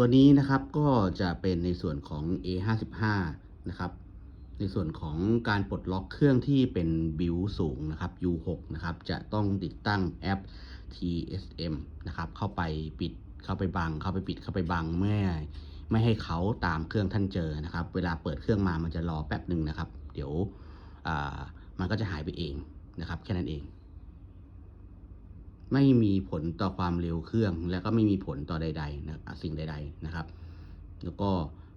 ตัวนี้นะครับก็จะเป็นในส่วนของ A55 นะครับ ในส่วนของการปลดล็อกเครื่องที่เป็นบิวสูงนะครับ U6 นะครับ จะต้องติดตั้งแอป TSM นะครับ เข้าไปปิดเข้าไปบัง เข้าไปปิดเข้าไปบังไม่ไม่ให้เขาตามเครื่องท่านเจอนะครับ เวลาเปิดเครื่องมามันจะรอแป๊บหนึ่งนะครับ เดี๋ยวอ่ามันก็จะหายไปเองนะครับ แค่นั้นเอง ไม่มีผลต่อความเร็วเครื่อง และก็ไม่มีผลต่อใดๆนะสิ่งใด ๆนะครับ แล้วก็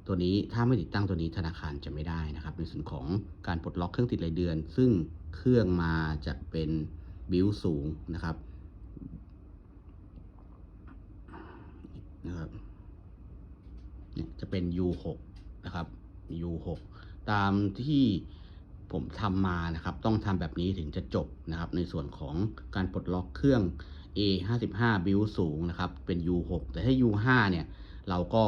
ตัวนี้ถ้าไม่ติดตั้งตัวนี้ธนาคารจะไม่ได้นะครับ ในส่วนของการปลดล็อกเครื่องติดรายเดือน ซึ่งเครื่องมาจะเป็นบิวสูงนะครับนะครับเนี่ยจะเป็น U6 นะครับ U6 ตามที่ ผมทำมานะครับ ต้องทำแบบนี้ถึงจะจบนะครับ ในส่วนของการปลดล็อกเครื่อง A55 บิวสูงนะครับ เป็น U6 แต่ถ้า U5 เนี่ย เราก็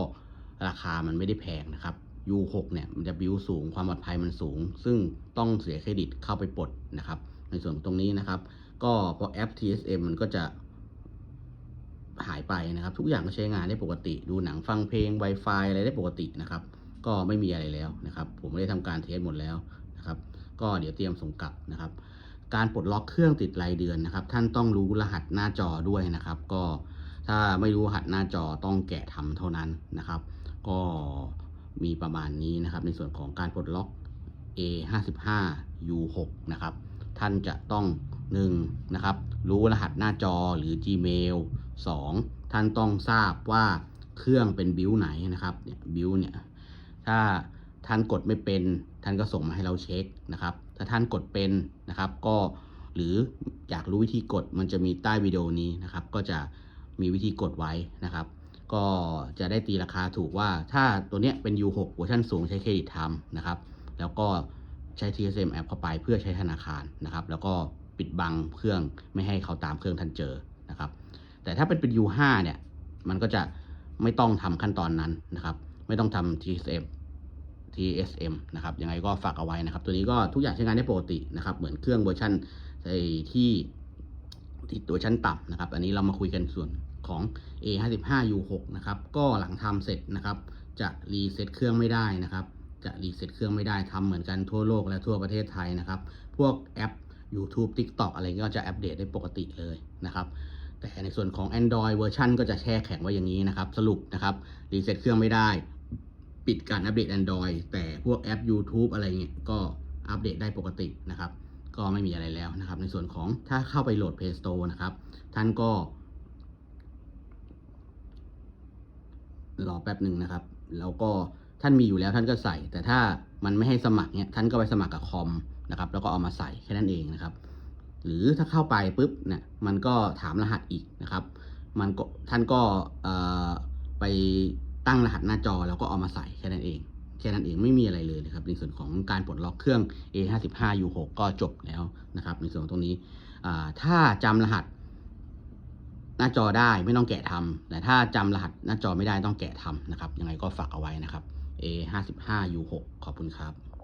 ราคามันไม่ได้แพงนะครับ U6 เนี่ย มันจะบิวสูง ความปลอดภัยมันสูง ซึ่งต้องเสียเครดิตเข้าไปปลดนะครับ ในส่วนตรงนี้นะครับ ก็พอแอป TSM มันก็จะหายไปนะครับ ทุกอย่างก็ใช้งานได้ปกติ ดูหนังฟังเพลง Wi-Fi อะไรได้ปกตินะครับ ก็ไม่มีอะไรแล้วนะครับ ผมได้ทำการเทสหมดแล้ว นะครับ ก็เดี๋ยวเตรียมส่งกลับนะครับ การปลดล็อกเครื่องติดรายเดือนนะครับ ท่านต้องรู้รหัสหน้าจอด้วยนะครับ ก็ถ้าไม่รู้รหัสหน้าจอต้องแกะทำเท่านั้นนะครับ ก็มีประมาณนี้นะครับ ในส่วนของการปลดล็อก A55 U6 นะครับท่านจะต้อง1นะครับรู้รหัสหน้าจอหรือ Gmail 2 ท่านต้องทราบว่าเครื่องเป็นบิวไหนนะครับเนี่ยบิวเนี่ยถ้า ท่านกดไม่เป็น ท่านก็ส่งมาให้เราเช็คนะครับ ถ้าท่านกดเป็นนะครับ ก็หรืออยากรู้วิธีกดมันจะมีใต้วิดีโอนี้นะครับ ก็จะมีวิธีกดไว้นะครับ ก็จะได้ตีราคาถูกว่าถ้าตัวเนี้ยเป็น U6 เวอร์ชันสูงใช้เครดิตทำนะครับ แล้วก็ใช้ TSM app เข้าไปเพื่อใช้ธนาคารนะครับ แล้วก็ปิดบังเครื่องไม่ให้เขาตามเครื่องท่านเจอนะครับ แต่ถ้าเป็นเป็น U5 เนี่ย มันก็จะไม่ต้องทำขั้นตอนนั้นนะครับ ไม่ต้องทำ TSM TSM นะครับยังไงก็ฝากเอาไว้นะครับ ตัวนี้ก็ทุกอย่างใช้งานได้ปกตินะครับ เหมือนเครื่องเวอร์ชันไอที่ที่ตัวชั้นต่ำนะครับ อันนี้เรามาคุยกันส่วนของ A55 U6 นะครับ ก็หลังทำเสร็จนะครับ จะรีเซ็ตเครื่องไม่ได้นะครับ จะรีเซ็ตเครื่องไม่ได้ทำเหมือนกันทั่วโลกและทั่วประเทศไทยนะครับ พวกแอป YouTube TikTok อะไรก็จะอัปเดตได้ปกติเลยนะครับ แต่ในส่วนของ Android เวอร์ชันก็จะแช่แข็งไว้อย่างนี้นะครับ สรุปนะครับรีเซ็ตเครื่องไม่ได้ ปิดการอัปเดต Android แต่พวกแอป YouTube อะไรเงี้ยก็อัปเดตได้ปกตินะครับ ก็ไม่มีอะไรแล้วนะครับ ในส่วนของถ้าเข้าไปโหลด Play Store นะครับ ท่านก็ รอแป๊บหนึ่งนะครับ แล้วก็ท่านมีอยู่แล้วท่านก็ใส่ แต่ถ้ามันไม่ให้สมัครเนี่ยท่านก็ไปสมัครกับคอมนะครับ แล้วก็เอามาใส่แค่นั้นเองนะครับ หรือถ้าเข้าไปปุ๊บเนี่ยมันก็ถามรหัสอีกนะครับ มันก็ท่านก็ไป ตั้งรหัสหน้าจอแล้วก็เอามาใส่แค่นั้นเองแค่นั้นเองไม่มีอะไรเลยนะครับในส่วนของการปลดล็อกเครื่อง A55 U6 ก็จบแล้วนะครับ ในส่วนของตรงนี้ถ้าจำรหัสหน้าจอได้ไม่ต้องแกะทำแต่ถ้าจำรหัสหน้าจอไม่ได้ต้องแกะทำนะครับ ยังไงก็ฝากเอาไว้นะครับ A55 U6 ขอบคุณครับ